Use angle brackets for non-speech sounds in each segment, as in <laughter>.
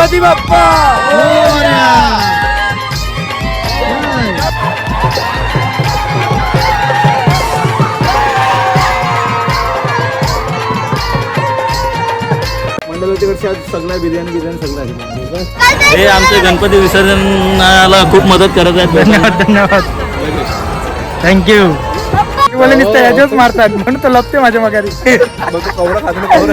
गणपती बाप्पा आज सगळं बिर्याणी बिर्याणी सगळं आहे हे आमचे गणपती विसर्जनाला खूप मदत करत आहेत. धन्यवाद धन्यवाद. थँक्यू मला नुसतं याच्याच मारतात. म्हणून तो लपते माझ्या कवडा खातो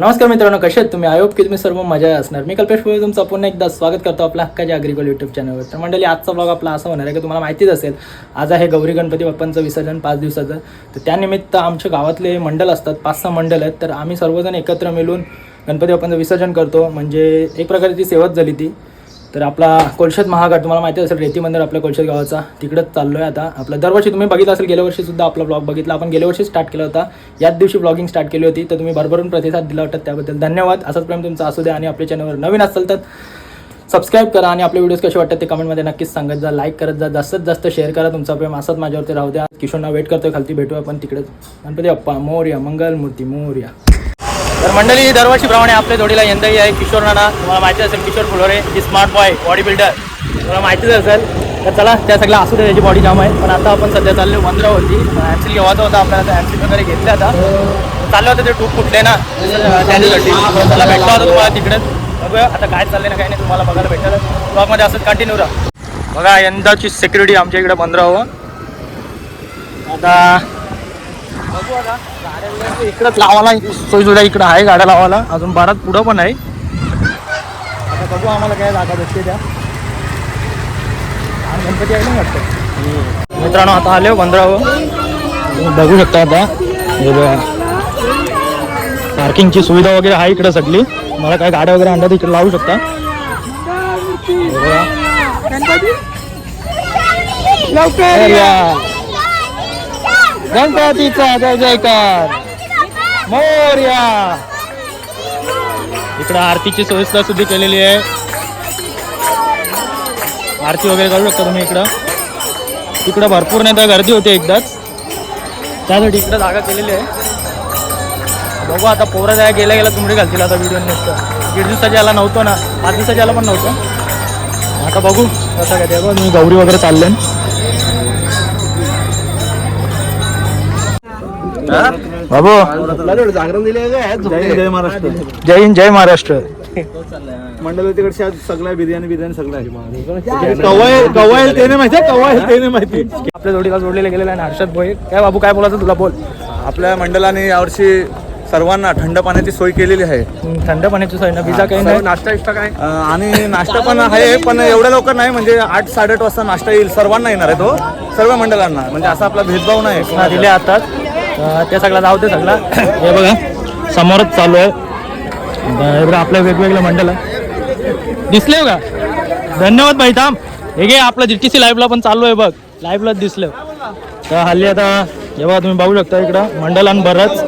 नमस्कार मित्रांनो कसे आहेत तुम्ही? आयोग की तुम्ही सर्व मजा असणार. मी कल्पेश पुढे तुमचं पुन्हा एकदा स्वागत करतो आपल्या हक्काच्या अग्रिकल यूट्यूब चॅनलवर तर मंडळी आजचा ब्लॉग आपला असा होणार आहे की तुम्हाला माहितीच असेल आज आहे गौरी गणपती बाप्पांचं विसर्जन पाच दिवसाचं. तर त्यानिमित्त आमच्या गावातले मंडल असतात पाच सहा मंडल आहेत. तर आम्ही सर्वजण एकत्र मिळून गणपती बाप्पांचं विसर्जन करतो. म्हणजे एक प्रकारची सेवाच झाली ती. तर आपला कोलशेत महाघाट तुम्हाला माहिती असेल रेती मंदिर आपल्या कोलशेत गावाचा. तिकडंच चाललो आहे आता. आपला दरवर्षी तुम्ही बघितलं असेल गेल्या वर्षी सुद्धा आपला ब्लॉग बघितला. आपण गेल्या वर्षी स्टार्ट केला होता. याच दिवशी ब्लॉगिंग स्टार्ट केली होती. तर तुम्ही भरभरून प्रतिसाद दिला वाटत त्याबद्दल धन्यवाद. असंच प्रेम तुमचा असू द्या आणि आपल्या चॅनलवर नवीन असेल तर सबस्क्राईब करा आणि आपले व्हिडिओज कसे वाटतात ते कमेंटमध्ये नक्कीच सांगत जा. लाईक करत जा. जास्तीत जास्त शेअर करा तुमचा प्रेम. असंच माझ्यावरती राहू द्या. किशोरना वेट करतोय खालती. भेटू आपण तिकडे. गणपती अप्पा मोर्या मंगलमूर्ती मोर्या. तर मंडळी दरवर्षीप्रमाणे आपल्या जोडीला यंदाही आहे किशोर नाना. तुम्हाला माहिती असेल Kishor Phulore ji smart boy body builder तुम्हाला माहितीच असेल. तर चला त्या सगळ्या असू दे त्याची बॉडी जाम आहे. पण आता आपण सध्या चाललो मंदिरावरती. ॲक्च्युली घेवायचा होता आपल्याला आता ॲक्सिड वगैरे घेतले आता. चाललं होतं ते टूप फुटले ना. त्याच्यासाठी. त्याला भेटला होता तुम्हाला तिकडेच बघूया आता काय चाललंय ना काय नाही तुम्हाला बघायला भेटलं. ब्लॉगमध्ये असंच कंटिन्यू राहा. बघा यंदाची सिक्युरिटी आमच्या इकडे पंधरावं आता बघू आता. गाड्या वगैरे इकडंच लावायला इकडं आहे गाड्या लावायला. अजून बारात पुढं पण आहे. आता बघू आम्हाला काय जागा भेटते त्या. गणपती आहे ना वाटतं? मित्रांनो आता आले पंधरावं तुम्ही बघू शकता आता. हे पार्किंगची सुविधा वगैरे आहे इकडं सगळी. मला काय गाड्या वगैरे आणतात इकडे लावू शकता. हे. लवकर गणपतीचा जय जयकार. मोर्या. इकडं आरतीची सोयीसुद्धा सुद्धा केलेली आहे. आरती वगैरे करू शकता तुम्ही इकडं. तिकडं भरपूर नाही तर गर्दी होती एकदाच. त्यासाठी इकडं जागा केलेली आहे. बघू आता पोरं जाय गेल्या गेल्या तुमडे घालतील आता व्हिडिओ नुसतं. दीड दिवसाच्या याला नव्हतं ना पाच दिवसाच्या याला पण नव्हतं. आता बघू कसं काय ते. बघ गौरी वगैरे चालले बाबू? जागरण दिले जय जय महाराष्ट्र जय हिंद जय महाराष्ट्र. मंडळाच्याकडचे आज सगळं बिर्याणी बिर्याणी सगळं आहे कवाय कवाय ते नाही माहिती कवाय ते नाही माहिती. आपल्या जोडीला जोडलेले गेलेले आहे हर्षद भोईर. काय बाबू काय बोलायचं तुला? बोल. आपल्या मंडळाने यावर्षी सर्वांना थंड पाण्याची सोय केलेली आहे. थंड पाण्याची सोय. ना विजा काही नाही? नाश्ता इष्टा काय? आणि नाश्ता पण आहे पण एवढ्या लवकर नाही म्हणजे आठ साडेआठ वाजता नाश्ता येईल. सर्वांना येणार आहे तो. सर्व मंडळांना. म्हणजे असा आपला भेदभाव नाही. दिले आताच. त्या ते सगळं जाऊ दे सगळं. हे बघा समोरच चालू आहे. हे बघा आपल्या वेगवेगळ्या मंडळ. दिसले हो का? धन्यवाद भाई थांब. हे घे आपलं जी टी सी लाईव्हला पण चालू आहे बघ. लाईव्हलाच दिसलं. तर हल्ली आता हे बघा तुम्ही बघू शकता इकडं मंडळान बरंच.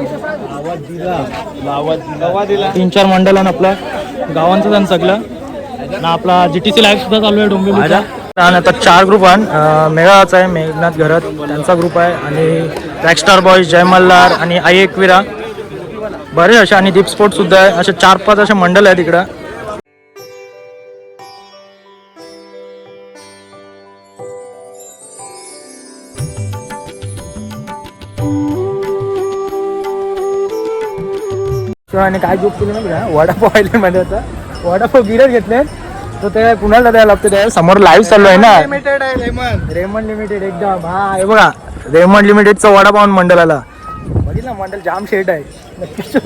तीन चार मंडळान आपलं गावांचं सगळं. ना आपला जी टी सी लाईव्ह सुद्धा चालू आहे डोंबिवलीचा. आता चार ग्रुप आहे मेघाचा आहे मेघनाथ घरात त्यांचा ग्रुप आहे आणि रॅकस्टार बॉयज जय मल्हार आणि आई एकविरा बरे असे आणि दीप स्पोर्ट सुद्धा आहे. असे चार पाच असे मंडल आहे तिकडं आणि काय ग्रुप केले ना वडापाव आले मध्ये आता वडापाव गिरत घेतले. तर ते कुणाला द्यायला लागतं त्या समोर लाईव्ह चालू आहे ना. लिमिटेड आहे लेमन रेमंड लिमिटेड एकदम. हा हे बघा. रेमंड लिमिटेडचं वडापाव मंडळाला. बघितलं मंडळ जाम शेट आहे. नक्कीच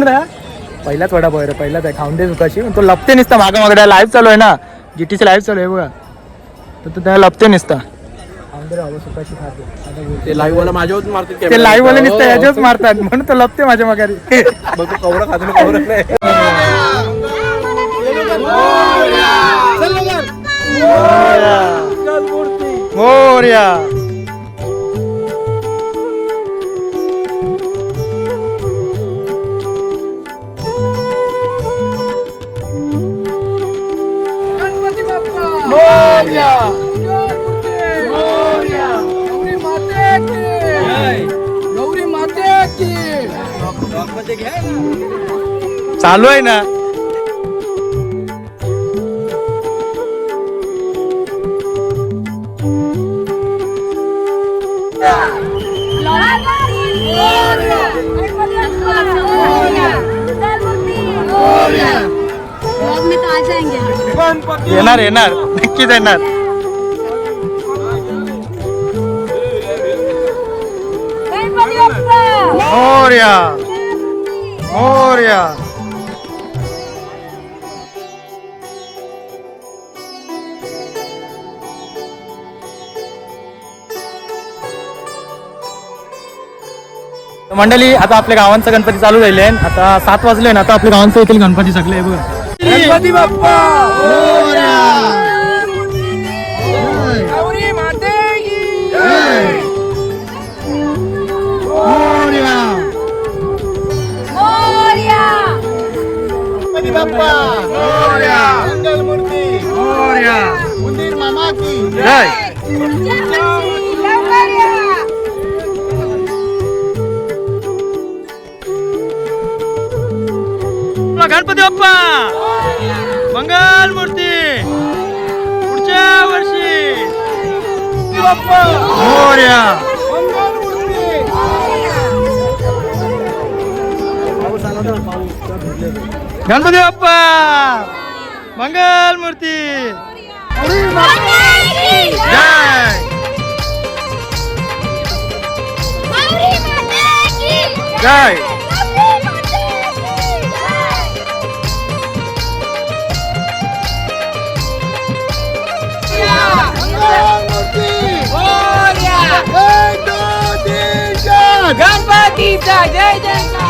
पहिलाच वडापाव आहे रे पहिलाच आहे. खाऊन दे सुखाशी. तो लपते निसता मागं मागं. लाईव्ह चालू आहे ना. जीटीची लाईव्ह चालू आहे बघा. तर तो त्याला लपते निसता. ते. लाईव्ह वाला माझ्यावर मारतात ते लाईव्ह वाले निसतं याच्याच मारतात. म्हणून तो लपते माझ्या माघारी. बघ कवडा खातो कवडा नाही. <laughs> मोर्या चालू आहे ना? येणार येणार. नक्कीच येणार. मोर्या. मोर्या. मंडळी आता आपल्या गावांचा गणपती चालू झाले आता सात वाजले ना आता आपल्या गावांचं येथील गणपती सगळे बघा. गणपती बाप्पा! मोरया! गणपती बाप्पा! मंगलमूर्ती! उंदीर मामा की! जय! बाप्पा मंगल मूर्ती पुढच्या वर्षी! मोर्या! गणपती बाप्पा! मंगल मूर्ती जय जय! मातीचा जय जय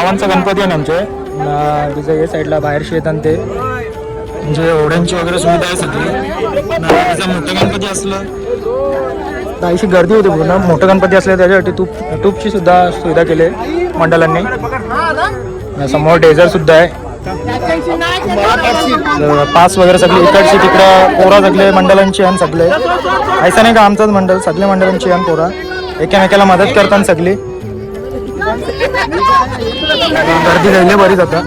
गावांचा गणपती आहे ना आमचे. तिचं हे साईडला बाहेरशी येतात ते. म्हणजे ओढ्यांची वगैरे सुविधा आहे सगळी. मोठं गणपती असलं. तर अशी गर्दी होती पूर्ण. मोठं गणपती असलं त्याच्यासाठी तूप तूपची सुद्धा सुविधा केली आहे मंडळांनी समोर डेझर सुद्धा आहे. पास वगैरे सगळे इकडची तिकडं पोरा सगळे मंडळांची आणि सगळे. ऐसा नाही का आमचंच मंडळ सगळे मंडळांची आणि पोरा. एकामेकाला मदत करतात सगळी. गर्दी राहिली बरीच आता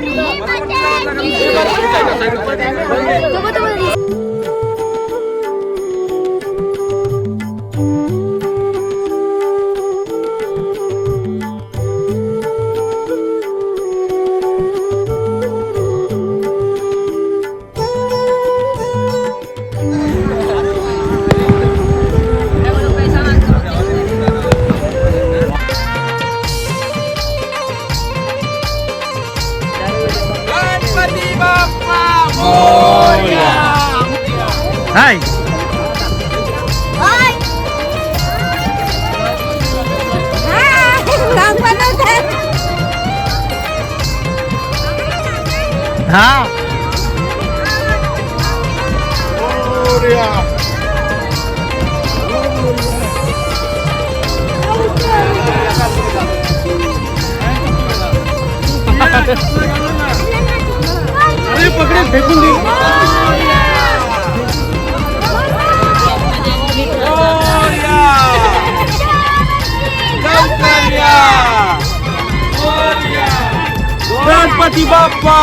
गणपती बाप्पा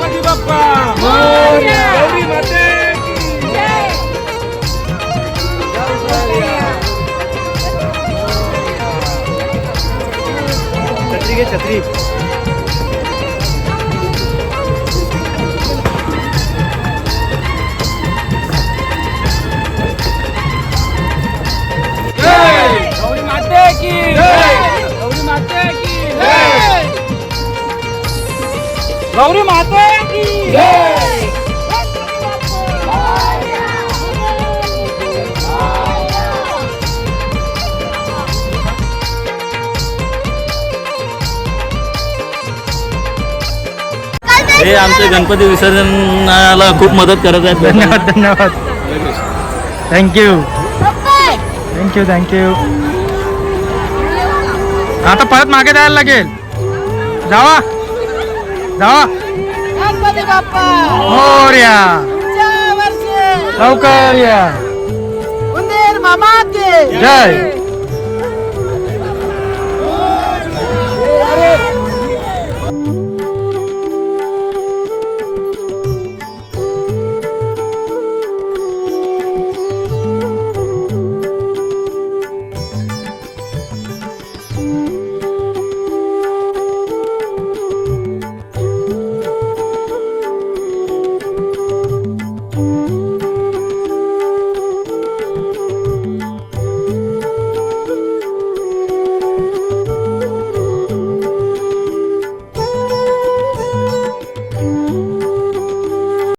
गणपती बाप्पा छत्री घे छत्री गौरी माते की हे आमचे गणपती विसर्जनाला खूप मदत करत आहेत. धन्यवाद धन्यवाद. थँक्यू थँक्यू थँक्यू आता परत मागे द्यायला लागेल. जावा. जावा. गणपती बाप्पा. मोर्या पुढच्या वर्षी. लवकर या. उंदीर मामा के जय.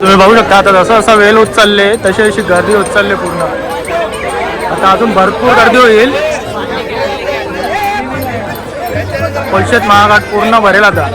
तुम्ही बघू शकता आता जसं जसं वेल होत चालले तशी अशी गर्दी होत चालली पूर्ण. आता अजून भरपूर गर्दी होईल. पळशेत महागात पूर्ण भरेल आता.